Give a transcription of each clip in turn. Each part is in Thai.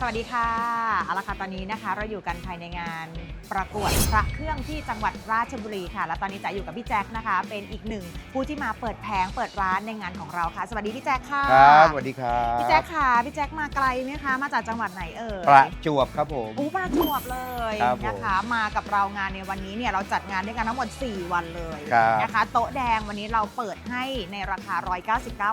สวัสดีค่ะเอาละค่ะตอนนี้นะคะ เราอยู่กันภายในงานประกวดพระเครื่องที่จังหวัดราชบุรีค่ะ และตอนนี้จะอยู่กับพี่แจ็คนะคะ เป็นอีกหนึ่งผู้ที่มาเปิดแผงเปิดร้านในงานของเราค่ะ สวัสดีพี่แจ็คค่ะครับสวัสดีครับพี่แจ็คค่ะพี่แจ็คมาไกลไหมคะ มาจากจังหวัดไหนเอ่ยประจวบครับผมอู้ประจวบเลยครับผมนะคะ มากับเรางานในวันนี้เนี่ยเราจัดงานด้วยกันทั้งหมด 4 วันเลยครับนะคะ โต๊ะแดงวันนี้เราเปิดให้ในราคา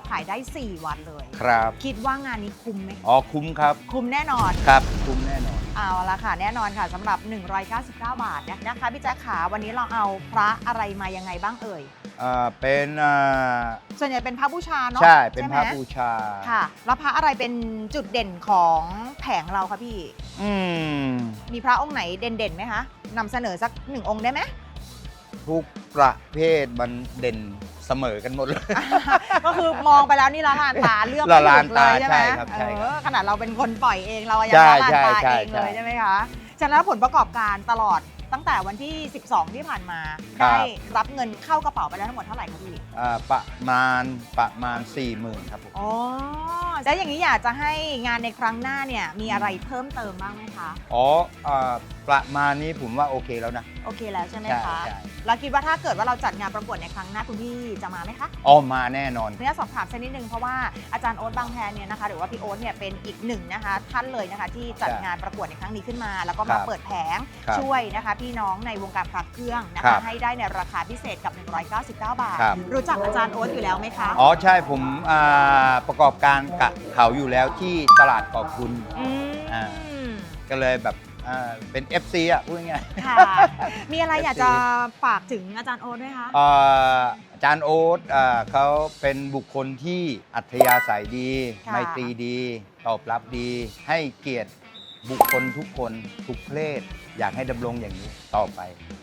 199 ขายได้ 4 วันเลย ครับ คิดว่างานนี้คุ้มไหมอ๋อคุ้มครับ คุ้มแน่นอนครับคุ้มแน่นอน เอาละค่ะ แน่นอนค่ะสำหรับ 199 บาทนะคะพี่แจ๊คขาวันนี้เราเอาพระอะไรมายังไงบ้างเอ่ย อ่าเป็นอ่าส่วนใหญ่เป็นพระบูชาเนาะใช่เป็นไหพมระบูชาค่ะ แล้วพระอะไรเป็นจุดเด่นของแผงเราคะพี่ อืมมีพระองค์ไหนเด่นๆไหมคะนำเสนอสักหนึ่งองค์ได้ไหมทุกประเภทมันเด่น เสมอกันหมดเลย ก็คือมองไปแล้วนี่ละลานตาเลือกละไม่ลาถูนกเลตายใช่ไหมใช่ครับใช่ครับเออขนาดเราเป็นคนปล่อยเองเรายังใช่ละลานตาใช่เองเลยใช่ใช่ไหมคะฉะนั้นผลประกอบการตลอดตั้งแต่วันที่ 12 ที่ผ่านมาครับ ได้รับเงินเข้ากระเป๋าไปแล้วทั้งหมดเท่าไหร่คะพี่อ่าประมาณประมาณ4ี่หมื่นครับผม อ๋อแล้วอย่างนี้อยากจะให้งานในครั้งหน้าเนี่ยมีอะไรเพิ่มเติมบ้างไหมคะ อ๋ออ่าประมาณนี้ผมว่าโอเคแล้วนะ โอเคแล้วใช่ไหมใช่คะใช่ แล้วคิดว่าถ้าเกิดว่าเราจัดงานประกวดในครั้งหน้าคุณพี่จะมาไหมคะ อ๋อมาแน่นอน เนี่ยสอบถามสักนิดนึงเพราะว่าอาจารย์โอ๊ตบางแพเนี่ยนะคะหรือว่าพี่โอ๊ตเนี่ยเป็นอีกหนึ่งนะคะ ท่านเลยนะคะที่จัดครับงานประกวดในครั้งนี้ขึ้นมา แล้วก็ครัมาบเปิดแผงครับช่วยนะคะ พี่น้องในวงการพระเครื่องนะครัคะบให้ได้ในราคาพิเศษกับ 199 บาท ครับ รู้จักอาจารย์โอ๊ตอยู่แล้วไหมคะ อ๋อใช่ผมอ่าประกอบการกับเขาอยู่แล้วที่ตลาดขอบคุณมอ่าก็เลยแบบอ่าเป็น FC อะพูดง่ายๆ ค่ะ มีอะไรอยากจะฝากถึงอาจารย์โอ๊ตไหมคะอ่าอาจารย์โอ๊ตอ่าเขาเป็นบุคคลที่อัธยาศัยดี ค่ะ ไมตรีดี ตอบรับดี ให้เกียรติ บุคคลทุกคนทุกเพศอยากให้ดำรงอย่างนี้ต่อไป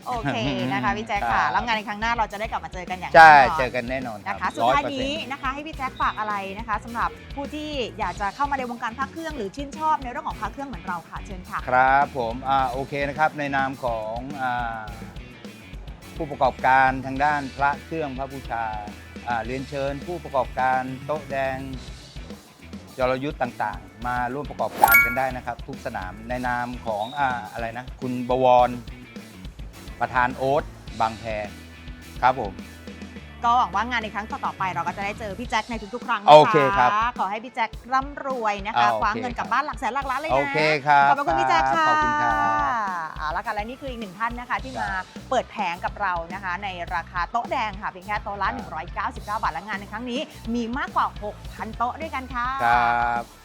โอเคนะคะพี่แจ๊คครัค่ะบแล้วงานในครั้งหน้าเราจะได้กลับมาเจอกันอย่างใช่แน่นอนเจอกันแน่นอนครันะบคะสุดร้อยท้ายเปอร์เซ็นนี้ต์นะคะ ให้พี่แจ็คฝากอะไรนะคะสำหรับผู้ที่อยากจะเข้ามาในวงการพระเครื่องหรือชื่นชอบในเรื่องของพระเครื่องเหมือนเราค่ะเชิญค่ะ ครับผมอ่าโอเคนะครับ ในนามของอาผู้ประกอบการทางด้านพระเครื่องพระบูชาอ่าเรียนเชิญผู้ประกอบการโต๊ะแดง จรยุทธ์ต่างๆ มาร่วมประกอบการกันได้นะครับ ทุกสนามในนามของอ่าอะไรนะ คุณบวร ประธานโอ๊ตบางแพครับผม ก็หวังว่างานในครั้งต่อๆไป เราก็จะได้เจอพี่แจ็คในทุกๆ ครั้งนะคะโอเคครับขอให้พี่แจ็คร่ำรวยนะคะโอเคคว้าเงินกลับบ้านหลักแสนหลักล้านเลยนะโอเคครับขอบพระคุณพี่แจ็คค่ะขอบคุณครับเอาละค่ะและนี่คืออีกหนึ่งท่านนะคะ ที่มาเปิดแผงกับเรานะคะ ในราคาโต๊ะแดงค่ะเพียงแค่โต๊ะละ199 บาทและงานในครั้งนี้ มีมากกว่า 6,000 โต๊ะด้วยกันค่ะครับ